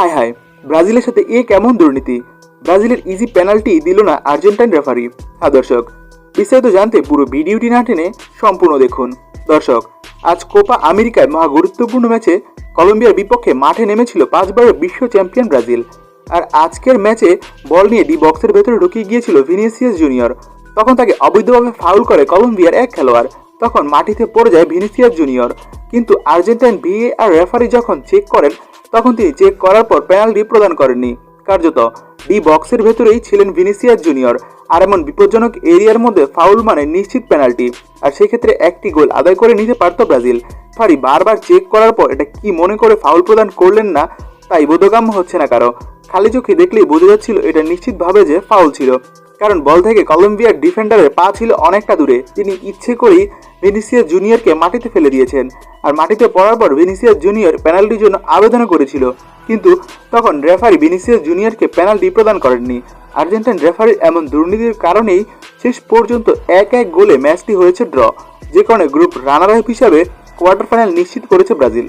হায় হায় ব্রাজিলের সাথে এ কেমন দুর্নীতি? ব্রাজিলের ইজি পেনাল্টি দিল না আর্জেন্টাইন রেফারি হ্যাঁ দর্শক, বিস্তারিত জানতে পুরো ভিডিওটি না টেনে সম্পূর্ণ দেখুন। দর্শক, আজ কোপা আমেরিকায় মহা গুরুত্বপূর্ণ ম্যাচে কলম্বিয়ার বিপক্ষে মাঠে নেমেছিল পাঁচবারের বিশ্ব চ্যাম্পিয়ন ব্রাজিল। আর আজকের ম্যাচে বল নিয়ে ডি বক্সের ভেতরে ঢুকিয়ে গিয়েছিল ভিনিসিয়াস জুনিয়র। তখন তাকে অবৈধভাবে ফাউল করে কলম্বিয়ার এক খেলোয়াড়। তখন মাটিতে পড়ে যায় ভিনিসিয়াস জুনিয়র। কিন্তু আর্জেন্টাইন ভিএআর রেফারি যখন চেক করেন তখন তিনি চেক করার পর পেনাল্টি প্রদান করেননি। কার্যত ডি বক্সের ভেতরেই ছিলেন ভিনিসিয়াস জুনিয়র আর এমন বিপজ্জনক এরিয়ার মধ্যে ফাউল মানে নিশ্চিত পেনাল্টি আর সেক্ষেত্রে একটি গোল আদায় করে নিতে পারত ব্রাজিল। ফারি বারবার চেক করার পর এটা কি মনে করে ফাউল প্রদান করলেন না, তাই বোধগম্য হচ্ছে না কারও। খালি চোখে দেখলেই বোঝা যাচ্ছিল এটা নিশ্চিতভাবে যে ফাউল ছিল। কারণ বল থেকে কলম্বিয়ার ডিফেন্ডারের পা ছিল অনেকটা দূরে। তিনি ইচ্ছে করেই ভিনিসিয়াস জুনিয়রকে মাটিতে ফেলে দিয়েছেন। আর মাটিতে পড়ার পর ভিনিসিয়াস জুনিয়র পেনাল্টির জন্য আবেদন করেছিল। কিন্তু তখন রেফারি ভিনিসিয়াস জুনিয়রকে পেনাল্টি প্রদান করেননি। আর্জেন্টাইন রেফারির এমন দুর্নীতির কারণেই শেষ পর্যন্ত এক এক গোলে ম্যাচটি হয়েছে ড্র। যে কারণে গ্রুপ রানার হিসাবে কোয়ার্টার ফাইনাল নিশ্চিত করেছে ব্রাজিল।